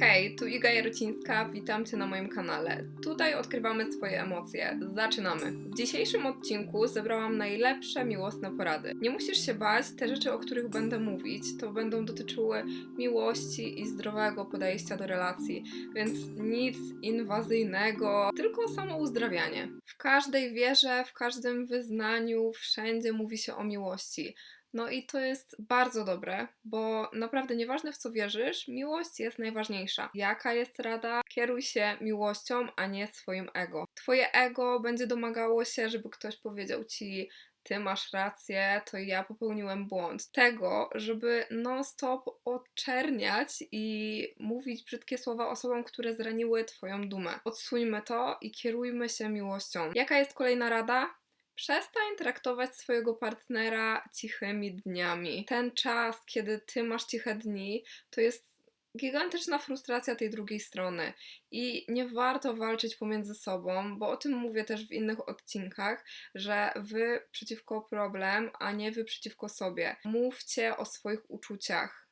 Hej, tu Iga Jarocińska, witam Cię na moim kanale. Tutaj odkrywamy swoje emocje. Zaczynamy. W dzisiejszym odcinku zebrałam najlepsze miłosne porady. Nie musisz się bać, te rzeczy, o których będę mówić, to będą dotyczyły miłości i zdrowego podejścia do relacji, więc nic inwazyjnego, tylko samo uzdrawianie. W każdej wierze, w każdym wyznaniu, wszędzie mówi się o miłości. No i to jest bardzo dobre, bo naprawdę nieważne w co wierzysz, miłość jest najważniejsza. Jaka jest rada? Kieruj się miłością, a nie swoim ego. Twoje ego będzie domagało się, żeby ktoś powiedział ci, ty masz rację, to ja popełniłem błąd. Tego, żeby non-stop oczerniać i mówić brzydkie słowa osobom, które zraniły twoją dumę. Odsuńmy to i kierujmy się miłością. Jaka jest kolejna rada? Przestań traktować swojego partnera cichymi dniami. Ten czas, kiedy ty masz ciche dni, to jest gigantyczna frustracja tej drugiej strony. I nie warto walczyć pomiędzy sobą, bo o tym mówię też w innych odcinkach, że wy przeciwko problem, a nie wy przeciwko sobie. Mówcie o swoich uczuciach.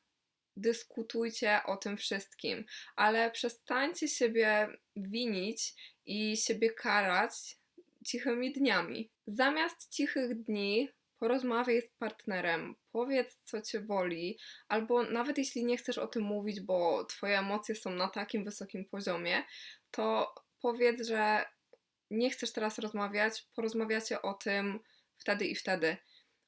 Dyskutujcie o tym wszystkim, ale przestańcie siebie winić i siebie karać cichymi dniami. Zamiast cichych dni porozmawiaj z partnerem, powiedz co cię boli, albo nawet jeśli nie chcesz o tym mówić, bo twoje emocje są na takim wysokim poziomie, to powiedz, że nie chcesz teraz rozmawiać, porozmawiacie o tym wtedy i wtedy.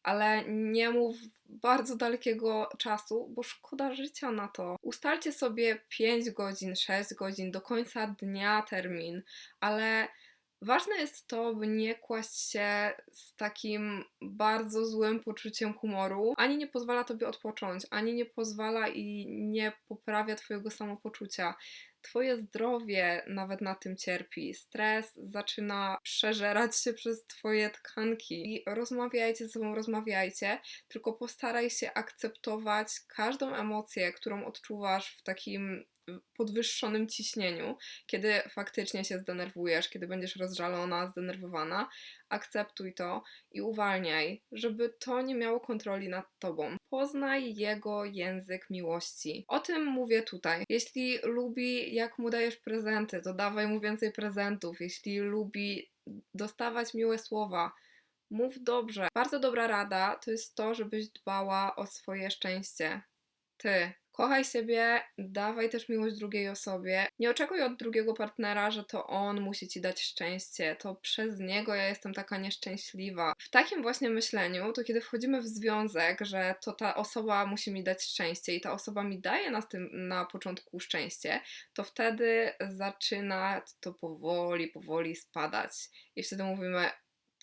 Ale nie mów bardzo dalekiego czasu, bo szkoda życia na to. Ustalcie sobie 5 godzin, 6 godzin, do końca dnia termin, ale Ważne jest to, by nie kłaść się z takim bardzo złym poczuciem humoru. Ani nie pozwala tobie odpocząć, ani nie pozwala i nie poprawia twojego samopoczucia. Twoje zdrowie nawet na tym cierpi. Stres zaczyna przeżerać się przez Twoje tkanki. I rozmawiajcie ze sobą, rozmawiajcie, tylko postaraj się akceptować każdą emocję, którą odczuwasz w takim podwyższonym ciśnieniu, kiedy faktycznie się zdenerwujesz, kiedy będziesz rozżalona, zdenerwowana, akceptuj to i uwalniaj, żeby to nie miało kontroli nad tobą. Poznaj jego język miłości. O tym mówię tutaj. Jeśli lubi, jak mu dajesz prezenty, to dawaj mu więcej prezentów. Jeśli lubi dostawać miłe słowa, mów dobrze. Bardzo dobra rada to jest to, żebyś dbała o swoje szczęście. Ty, Kochaj siebie, dawaj też miłość drugiej osobie. Nie oczekuj od drugiego partnera, że to on musi ci dać szczęście, to przez niego ja jestem taka nieszczęśliwa. W takim właśnie myśleniu, to kiedy wchodzimy w związek, że to ta osoba musi mi dać szczęście i ta osoba mi daje na, tym, na początku szczęście, to wtedy zaczyna to powoli, powoli spadać. I wtedy mówimy,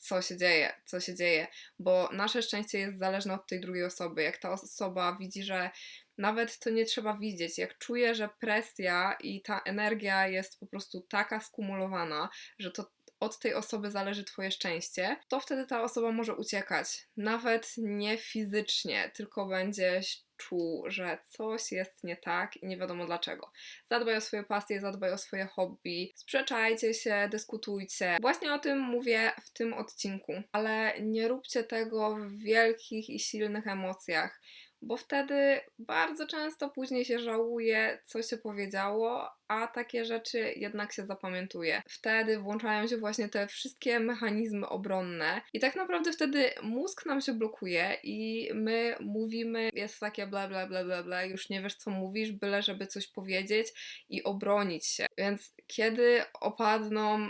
co się dzieje, co się dzieje, bo nasze szczęście jest zależne od tej drugiej osoby. Jak ta osoba widzi, że nawet to nie trzeba widzieć. Jak czuję, że presja i ta energia jest po prostu taka skumulowana, że to od tej osoby zależy Twoje szczęście, to wtedy ta osoba może uciekać. Nawet nie fizycznie, tylko będzie czuł, że coś jest nie tak i nie wiadomo dlaczego. Zadbaj o swoje pasje, zadbaj o swoje hobby, sprzeczajcie się, dyskutujcie. Właśnie o tym mówię w tym odcinku, ale nie róbcie tego w wielkich i silnych emocjach bo wtedy bardzo często później się żałuje, co się powiedziało, a takie rzeczy jednak się zapamiętuje. Wtedy włączają się właśnie te wszystkie mechanizmy obronne i tak naprawdę wtedy mózg nam się blokuje i my mówimy, jest takie bla bla bla bla bla, już nie wiesz co mówisz, byle żeby coś powiedzieć i obronić się. Więc kiedy opadną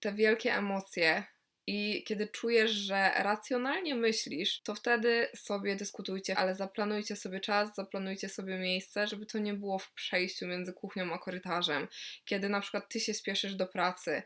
te wielkie emocje, i kiedy czujesz, że racjonalnie myślisz, to wtedy sobie dyskutujcie, ale zaplanujcie sobie czas, zaplanujcie sobie miejsce, żeby to nie było w przejściu między kuchnią a korytarzem. Kiedy na przykład ty się spieszysz do pracy,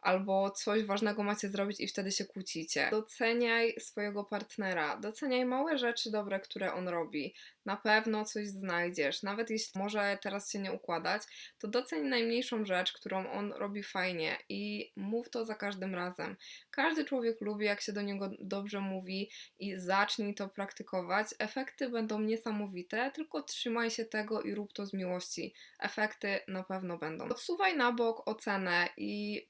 albo coś ważnego macie zrobić i wtedy się kłócicie. Doceniaj swojego partnera, doceniaj małe rzeczy dobre, które on robi. Na pewno coś znajdziesz, nawet jeśli może teraz się nie układać, to doceń najmniejszą rzecz, którą on robi fajnie i mów to za każdym razem. Każdy człowiek lubi, jak się do niego dobrze mówi i zacznij to praktykować. Efekty będą niesamowite, tylko trzymaj się tego i rób to z miłości. Efekty na pewno będą. Odsuwaj na bok ocenę i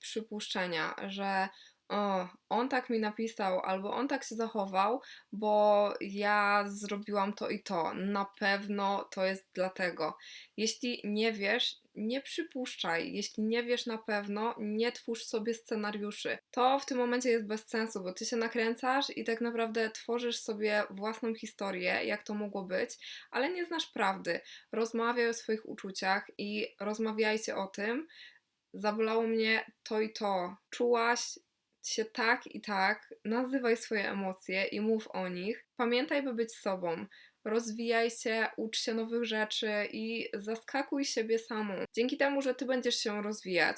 że o, on tak mi napisał, albo on tak się zachował, bo ja zrobiłam to i to. Na pewno to jest dlatego. Jeśli nie wiesz, nie przypuszczaj. Jeśli nie wiesz na pewno, nie twórz sobie scenariuszy. To w tym momencie jest bez sensu, bo ty się nakręcasz i tak naprawdę tworzysz sobie własną historię, jak to mogło być, ale nie znasz prawdy. Rozmawiaj o swoich uczuciach i rozmawiajcie o tym. Zabolało mnie to i to. Czułaś się tak i tak, nazywaj swoje emocje i mów o nich. Pamiętaj, by być sobą. Rozwijaj się, ucz się nowych rzeczy i zaskakuj siebie samą. Dzięki temu, że ty będziesz się rozwijać,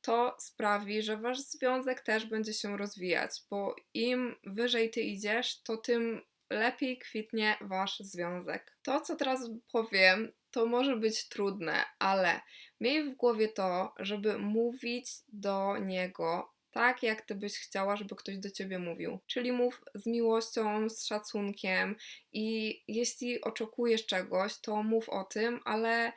to sprawi, że wasz związek też będzie się rozwijać, bo im wyżej ty idziesz, to tym lepiej kwitnie wasz związek. To, co teraz powiem, to może być trudne, ale miej w głowie to, żeby mówić do niego tak, jak ty byś chciała, żeby ktoś do ciebie mówił. Czyli mów z miłością, z szacunkiem i jeśli oczekujesz czegoś, to mów o tym, ale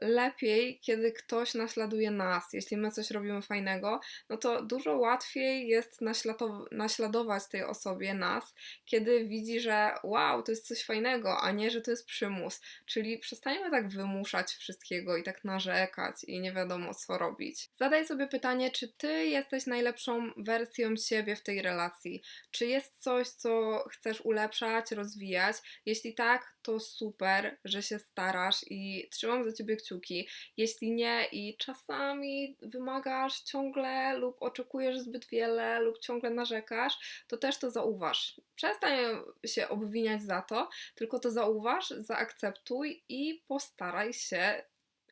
lepiej, kiedy ktoś naśladuje nas. Jeśli my coś robimy fajnego, no to dużo łatwiej jest naśladow- naśladować tej osobie nas, kiedy widzi, że wow, to jest coś fajnego, a nie, że to jest przymus. Czyli przestańmy tak wymuszać wszystkiego i tak narzekać i nie wiadomo co robić. Zadaj sobie pytanie, czy ty jesteś najlepszą wersją siebie w tej relacji? Czy jest coś, co chcesz ulepszać, rozwijać? Jeśli tak, to super, że się starasz i trzymam za ciebie kciuki. Jeśli nie i czasami wymagasz ciągle lub oczekujesz zbyt wiele lub ciągle narzekasz, to też to zauważ. Przestań się obwiniać za to, tylko to zauważ, zaakceptuj i postaraj się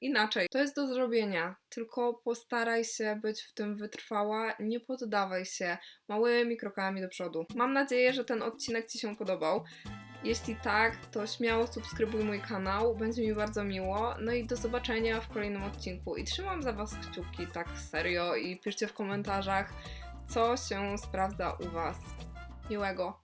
inaczej. To jest do zrobienia, tylko postaraj się być w tym wytrwała, nie poddawaj się małymi krokami do przodu. Mam nadzieję, że ten odcinek Ci się podobał. Jeśli tak, to śmiało subskrybuj mój kanał, będzie mi bardzo miło. No i do zobaczenia w kolejnym odcinku. I trzymam za Was kciuki, tak serio, i piszcie w komentarzach, co się sprawdza u Was. Miłego.